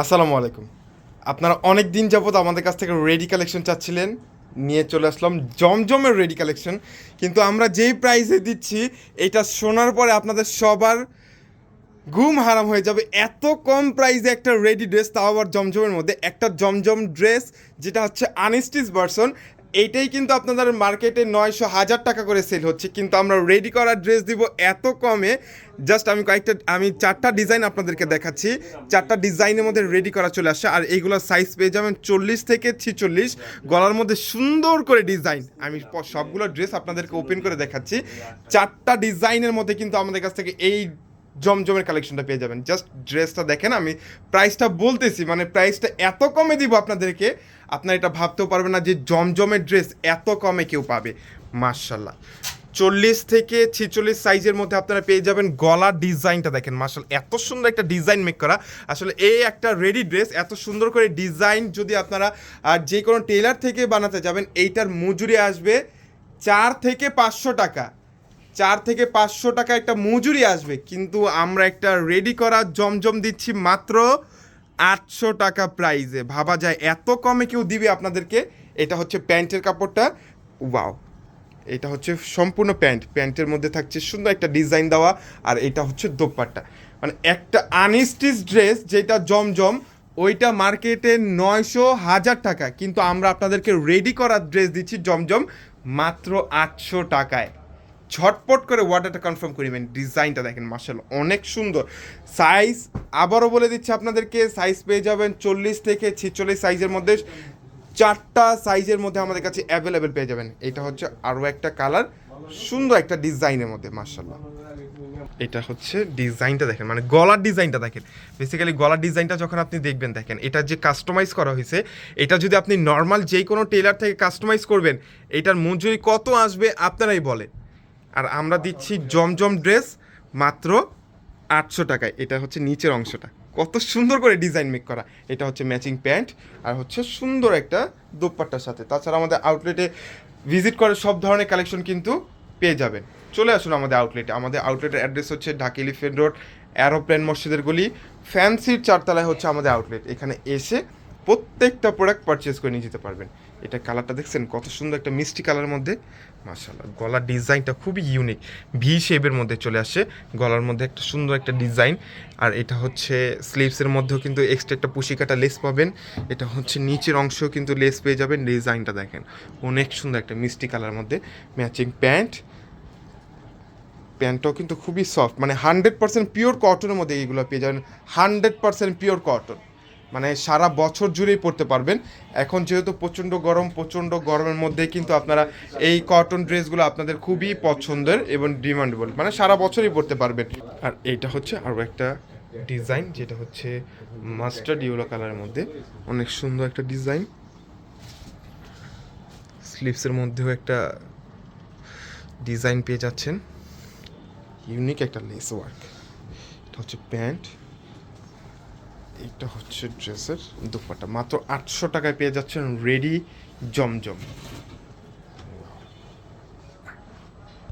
আসসালামু আলাইকুম। আপনারা অনেক দিন যাবৎ আমাদের কাছ থেকে রেডি কালেকশন চাচ্ছিলেন, নিয়ে চলে আসলাম জমজমের রেডি কালেকশন। কিন্তু আমরা যেই প্রাইজে দিচ্ছি, এটা শোনার পরে আপনাদের সবার ঘুম হারাম হয়ে যাবে। এত কম প্রাইজে একটা রেডি ড্রেস, তাও আবার জমজমের মধ্যে। একটা জমজম ড্রেস, যেটা হচ্ছে আনস্টিচ ভার্সন এইটাই কিন্তু আপনাদের মার্কেটে নয়শো হাজার টাকা করে সেল হচ্ছে। কিন্তু আমরা রেডি করা ড্রেস দিব এত কমে। জাস্ট আমি কয়েকটা, আমি চারটা ডিজাইন আপনাদেরকে দেখাচ্ছি। চারটা ডিজাইনের মধ্যে রেডি করা চলে আসে আর এইগুলোর সাইজ পেয়ে যাবেন চল্লিশ থেকে ছিচল্লিশ। গলার মধ্যে সুন্দর করে ডিজাইন আমি সবগুলো ড্রেস আপনাদেরকে ওপেন করে দেখাচ্ছি। চারটা ডিজাইনের মধ্যে কিন্তু আমাদের কাছ থেকে এই জমজমের কালেকশনটা পেয়ে যাবেন। জাস্ট ড্রেসটা দেখেন আমি প্রাইসটা বলতেছি মানে প্রাইসটা এত কমে দিব আপনাদেরকে, আপনারা এটা ভাবতেও পারবেন না যে জমজমের ড্রেস এত কমে কেউ পাবে। মার্শাল্লাহ চল্লিশ থেকে ছিচল্লিশ সাইজের মধ্যে আপনারা পেয়ে যাবেন গলার ডিজাইনটা দেখেন। মার্শাল এত সুন্দর একটা ডিজাইন মেক করা। আসলে এই একটা রেডি ড্রেস এত সুন্দর করে ডিজাইন যদি আপনারা আর যে কোনো টেলার থেকে বানাতে যাবেন, এইটার মজুরি আসবে চার থেকে পাঁচশো টাকা। চার থেকে পাঁচশো টাকা একটা মজুরি আসবে, কিন্তু আমরা একটা রেডি করা জমজম দিচ্ছি মাত্র আটশো টাকা প্রাইজে ভাবা যায় এত কমে কেউ দিবে আপনাদেরকে, এটা হচ্ছে প্যান্টের কাপড়টা। ওয়াও এটা হচ্ছে সম্পূর্ণ প্যান্ট। প্যান্টের মধ্যে থাকছে সুন্দর একটা ডিজাইন দেওয়া, আর এটা হচ্ছে দোপাট্টা। মানে একটা আনস্টিচ ড্রেস যেটা জমজম, ওইটা মার্কেটে নয়শো হাজার টাকা। কিন্তু আমরা আপনাদেরকে রেডি করা ড্রেস দিচ্ছি জমজম মাত্র আটশো টাকায়। ঝটপট করে ওয়াটারটা কনফার্ম করিবেন ডিজাইনটা দেখেন মার্শাল অনেক সুন্দর। সাইজ আবারও বলে দিচ্ছি আপনাদেরকে সাইজ পেয়ে যাবেন চল্লিশ থেকে ছিচল্লিশ সাইজের মধ্যে। চারটা সাইজের মধ্যে আমাদের কাছে অ্যাভেলেবেল পেয়ে যাবেন। এটা হচ্ছে আরও একটা কালার সুন্দর একটা ডিজাইনের মধ্যে মার্শাল্লাহ এটা হচ্ছে ডিজাইনটা দেখেন মানে গলার ডিজাইনটা দেখেন। বেসিক্যালি গলার ডিজাইনটা যখন আপনি দেখবেন, দেখেন, এটা যে কাস্টমাইজ করা হয়েছে, এটা যদি আপনি নর্মাল যে কোনো টেলার থেকে কাস্টমাইজ করবেন, এটার মজুরি কত আসবে আপনারাই বলেন। আর আমরা দিচ্ছি জমজম ড্রেস মাত্র আটশো টাকায়। এটা হচ্ছে নিচের অংশটা। কত সুন্দর করে ডিজাইন মেক করা। এটা হচ্ছে ম্যাচিং প্যান্ট আর হচ্ছে সুন্দর একটা দোপাট্টার সাথে। তাছাড়া আমাদের আউটলেটে ভিজিট করে সব ধরনের কালেকশন কিন্তু পেয়ে যাবেন। চলে আসুন আমাদের আউটলেটে আমাদের আউটলেটের অ্যাড্রেস হচ্ছে ঢাকা এলিফেন্ট রোড অ্যারোপ্লেন মসজিদের গলি। ফ্যান্সির চারতলায় হচ্ছে আমাদের আউটলেট এখানে এসে প্রত্যেকটা প্রোডাক্ট পারচেস করে নিয়ে যেতে পারবেন। এটা কালারটা দেখছেন? কত সুন্দর একটা মিষ্টি কালার মধ্যে। মাশাল্লাহ গলার ডিজাইনটা খুবই ইউনিক ভি শেপের মধ্যে চলে আসে। গলার মধ্যে একটা সুন্দর একটা ডিজাইন আর এটা হচ্ছে স্লিভসের মধ্যেও কিন্তু এক্সট্রা একটা পুশি কাটা লেস পাবেন। এটা হচ্ছে নিচের অংশেও কিন্তু লেস পেয়ে যাবেন। ডিজাইনটা দেখেন, অনেক সুন্দর একটা মিষ্টি কালার মধ্যে। ম্যাচিং প্যান্ট প্যান্টটাও কিন্তু খুবই সফট মানে হান্ড্রেড পার্সেন্ট পিওর কটনের মধ্যে এইগুলো পেয়ে যাবেন। হান্ড্রেড পার্সেন্ট পিওর কটন মানে সারা বছর জুড়েই পরতে পারবেন। এখন যেহেতু প্রচণ্ড গরম, প্রচণ্ড গরমের মধ্যে কিন্তু আপনারা এই কটন ড্রেসগুলো আপনাদের খুবই পছন্দের এবং ডিমান্ডেবল মানে সারা বছরই পরতে পারবেন। আর এইটা হচ্ছে আরও একটা ডিজাইন যেটা হচ্ছে মাস্টার্ড ইউলো কালারের মধ্যে। অনেক সুন্দর একটা ডিজাইন স্লিভসের মধ্যেও একটা ডিজাইন পেয়ে যাচ্ছেন। ইউনিক একটা লেস ওয়ার্ক এটা হচ্ছে প্যান্ট। এটা হচ্ছে ড্রেসের দুপাটা। মাত্র আটশো টাকায় পেয়ে যাচ্ছেন রেডি জমজম।